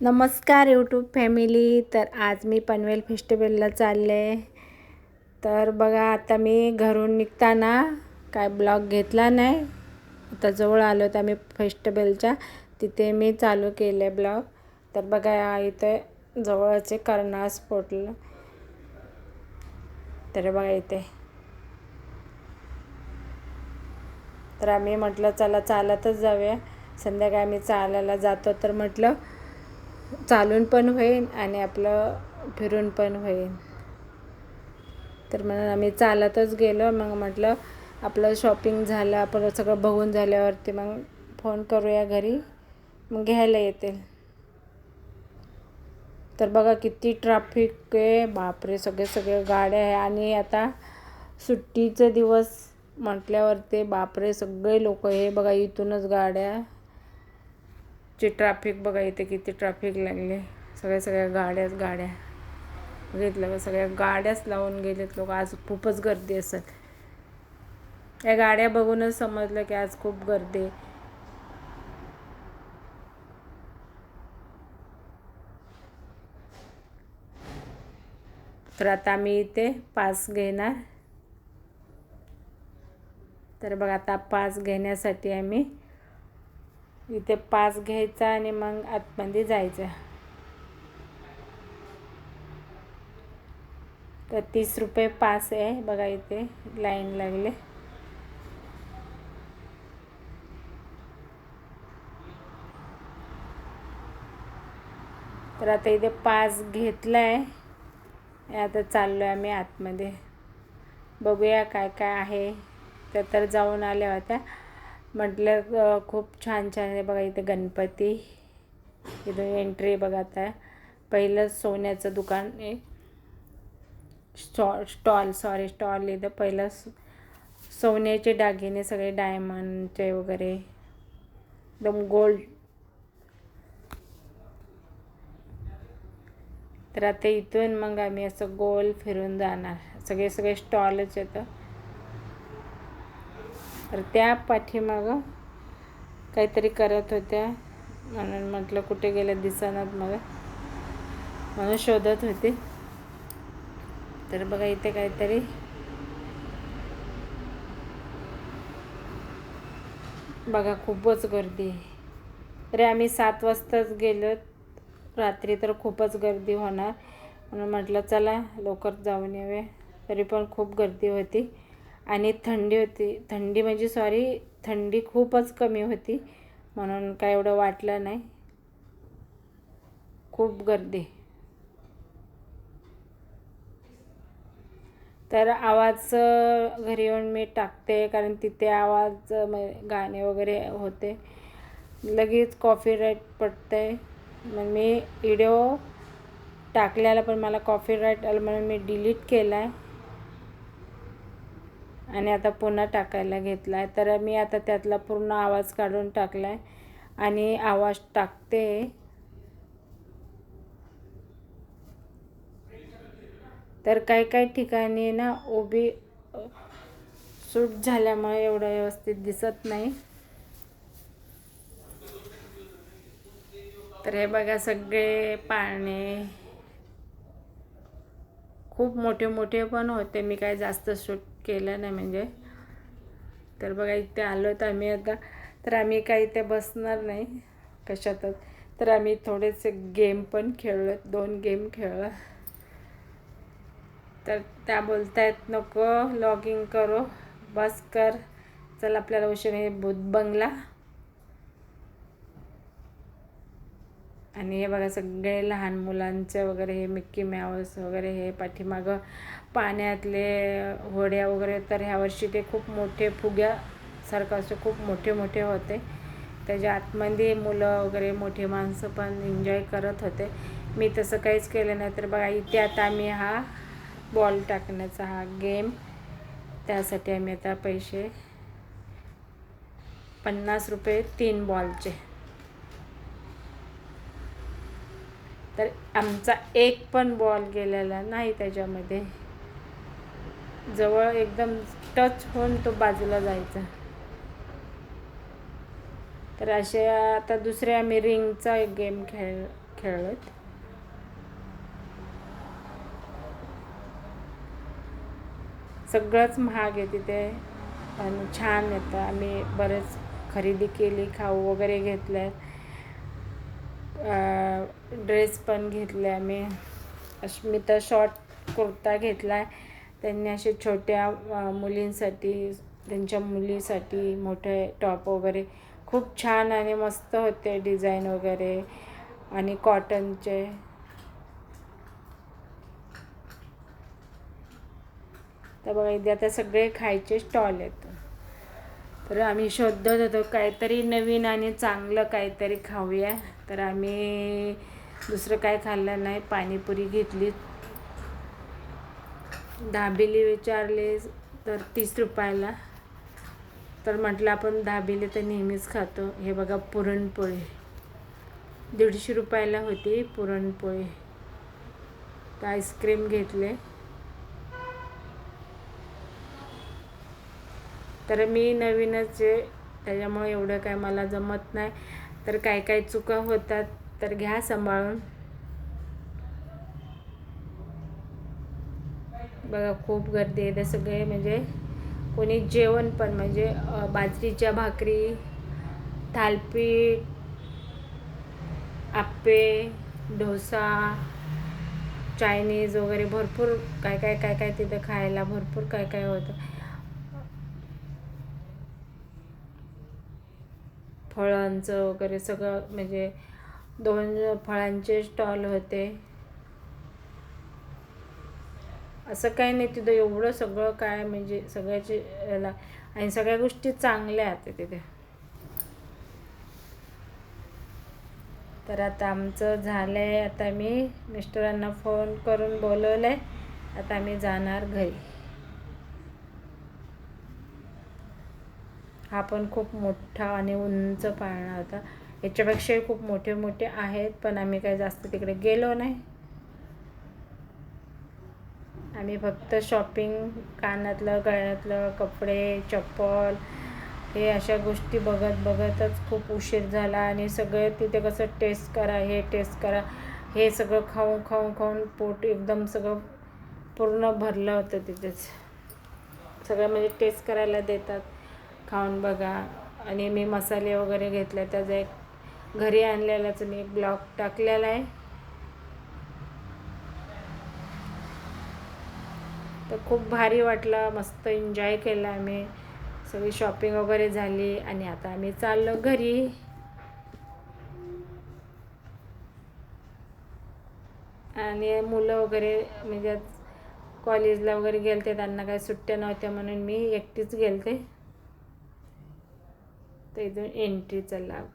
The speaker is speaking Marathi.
नमस्कार यूट्यूब फॅमिली तर आज मी पनवेल फेस्टिवलला चालले. तर बघा आता मी घरून निघताना काय ब्लॉग घेतला नाही. आता जवळ आलो तर आम्ही फेस्टिवलच्या तिथे मी चालू केले ब्लॉग. तर बघा इथे जवळचे कर्णा स्पोर्टला तर बघा इथे. तर आम्ही म्हटलं चला चालतच जाऊया. संध्याकाळी आम्ही चालायला जातो. तर म्हटलं चालून पण होईल आणि आपलं फिरून पण होईल तर मग आम्ही चालतच गेलो. मग म्हटलं आपलं शॉपिंग झालं आपण सगळं बघून झाल्यावरती मग फोन करूया घरी. मग घ्यायला येतील. तर बघा किती ट्रॅफिक आहे. बापरे सगळे सगळे गाड्या आहे. आणि आता सुट्टीचे दिवस म्हटल्यावरती बापरे सगळे लोक हे बघा इथूनच गाड्या ची ट्रॅफिक बघा इथे किती ट्रॅफिक लागले. सगळ्या सगळ्या गाड्याच गाड्या. बघितलं का? सगळ्या गाड्याच लावून गेलेत लोक. आज खूपच गर्दी असत या गाड्या बघूनच समजलं की आज खूप गर्दी तर आता आम्ही इथे पास घेणार. तर बघा आता पास घेण्यासाठी आम्ही इथे पास घ्यायचा आणि मग आतमध्ये जायचं. तर तीस रुपये पास आहे. बघा इथे लाईन लागले. तर आता इथे पास घेतला आहे आता चाललो आहे आम्ही आतमध्ये. बघूया काय काय आहे. त्या तर जाऊन आल्या होत्या. म्हटलं खूप छान छान आहे बघा इथे गणपती. इथं एंट्री बघा आता. पहिलं सोन्याचं दुकान आहे. स्टॉ स्टॉल सॉरी स्टॉल इथं. पहिलं सोन्याचे दागिने सगळे डायमंडचे वगैरे. एकदम गोल्ड तर आता इथून मग आम्ही असं गोल फिरून जाणार. सगळे सगळे स्टॉलच येतं तर त्या पाठीमागं काहीतरी करत होत्या. म्हणून म्हटलं कुठे गेल्या दिसनात मला. म्हणून शोधत होते. तर बघा इथे काहीतरी बघा खूपच गर्दी आहे. तरी आम्ही सात वाजताच गेलो. रात्री तर खूपच गर्दी होणार. म्हणून म्हटलं चला लवकर जाऊन येऊया. तरी पण खूप गर्दी होती. आणि थंडी होती. थंडी म्हणजे सॉरी थंडी खूपच कमी होती. म्हणून काय एवढं वाटलं नाही. खूप गर्दी. तर आवाज घरी येऊन मी टाकते कारण तिथे आवाज गाणे वगैरे होते. लगेच कॉफी राईट पडते. मग मी व्हिडिओ टाकल्याला पण मला कॉफी राईट आलं म्हणून मी डिलीट केला आहे आणि आता पुन्हा टाकायला घेतला आहे तर मी आता त्यातला पूर्ण आवाज काढून टाकला आहे आणि आवाज टाकते. तर काही काही ठिकाणी ना उभी सूट झाल्यामुळे एवढं व्यवस्थित दिसत नाही. तर हे बघा सगळे पाळणे. खूप मोठे मोठे पण होते. मी काय जास्त सूट केलं नाही म्हणजे. तर बघा इथे आलो तर आम्ही आता तर आम्ही काही इथे बसणार नाही कशातच. तर आम्ही थोडेसे गेम पण खेळलो दोन गेम खेळलो तर त्या बोलतायत नको लॉगिंग करो. बस कर. चल आपल्याला उशीर हे बुध बंगला. आणि हे बघा सगळे लहान मुलांचे वगैरे हे मिक्की मॅवस वगैरे हे पाठीमागं पाण्यातले होड्या वगैरे तर ह्यावर्षी ते खूप मोठे फुग्यासारखं असे खूप मोठे मोठे होते. त्याच्या आतमध्ये मुलं वगैरे मोठे माणसं पण एन्जॉय करत होते. मी तसं काहीच केलं नाही तर बघा इथे आता आम्ही हा बॉल टाकण्याचा हा गेम त्यासाठी आम्ही आता पैसे पन्नास रुपये तीन बॉलचे तर आमचा एक पण बॉल गेलेला नाही त्याच्यामध्ये. जवळ एकदम टच होऊन तो बाजूला जायचा. तर असे आता दुसरे आम्ही रिंगचा एक गेम खेळ खेळत सगळंच महाग आहे तिथे आणि छान येतं आम्ही बरेच खरेदी केली खाऊ वगैरे घेतल्या ड्रेस पण घेतले आम्ही. अश मी तर शॉर्ट कुर्ता घेतला आहे त्यांनी असे छोट्या मुलींसाठी त्यांच्या मुलीसाठी मोठे टॉप वगैरे खूप छान आणि मस्त होते डिझाईन वगैरे आणि कॉटनचे तर बघा इथे आता सगळे खायचे स्टॉल आहेत. तर आम्ही शोधत होतो काहीतरी नवीन आणि चांगलं काहीतरी खाऊया. तर आम्ही दुसरं काय खाल्लं नाही पाणीपुरी घेतली. दाबेली विचारले तर तीस रुपयाला. तर म्हटलं आपण दाबेली तर नेहमीच खातो. हे बघा पुरणपोळी. दीडशे रुपयाला होती पुरणपोळी. तर आईस्क्रीम घेतले. तर मी नवीनच आहे त्याच्यामुळे एवढं काय मला जमत नाही. तर काय काय चुका होतात तर घ्या सांभाळून. बघा खूप गर्दी आहे ते सगळे म्हणजे कोणी जेवण पण म्हणजे बाजरीच्या भाकरी थालपीठ आप्पे डोसा चायनीज वगैरे भरपूर काय काय काय काय तिथं खायला भरपूर काय काय होतं. फळांचं वगैरे सगळं म्हणजे दोन फळांचे स्टॉल होते. असं काही नाही तिथं एवढं सगळं काय म्हणजे सगळ्याचे याला आणि सगळ्या गोष्टी चांगल्या आहेत तिथे. तर आता आमचं झालं आहे आता मी मिस्टरांना फोन करून बोलवलं आहे आता आम्ही जाणार घरी. हा पण खूप मोठा आणि उंच पाळणा होता. याच्यापेक्षाही खूप मोठे मोठे आहेत पण आम्ही काही जास्त तिकडे गेलो नाही. आम्ही फक्त शॉपिंग कानातलं गळ्यातलं कपडे चप्पल हे अशा गोष्टी बघत बघतच खूप उशीर झाला आणि सगळे तिथे कसं टेस्ट करा हे टेस्ट करा हे सगळं खाऊन खाऊन खाऊन पोट एकदम सगळं पूर्ण भरलं होतं तिथेच. सगळं म्हणजे टेस्ट करायला देतात. खाऊन बघा. आणि मी मसाले वगैरे घेतले त्याचा एक घरी आणलेलाच मी एक ब्लॉग टाकलेला आहे. तर खूप भारी वाटलं मस्त एन्जॉय केला आम्ही. सगळी शॉपिंग वगैरे झाली आणि आता आम्ही चाललो घरी. आणि मुलं वगैरे म्हणजे कॉलेजला वगैरे गेलते त्यांना काही सुट्ट्या नव्हत्या म्हणून मी एकटीच गेलते. तर इथून एंट्रीचा लाभ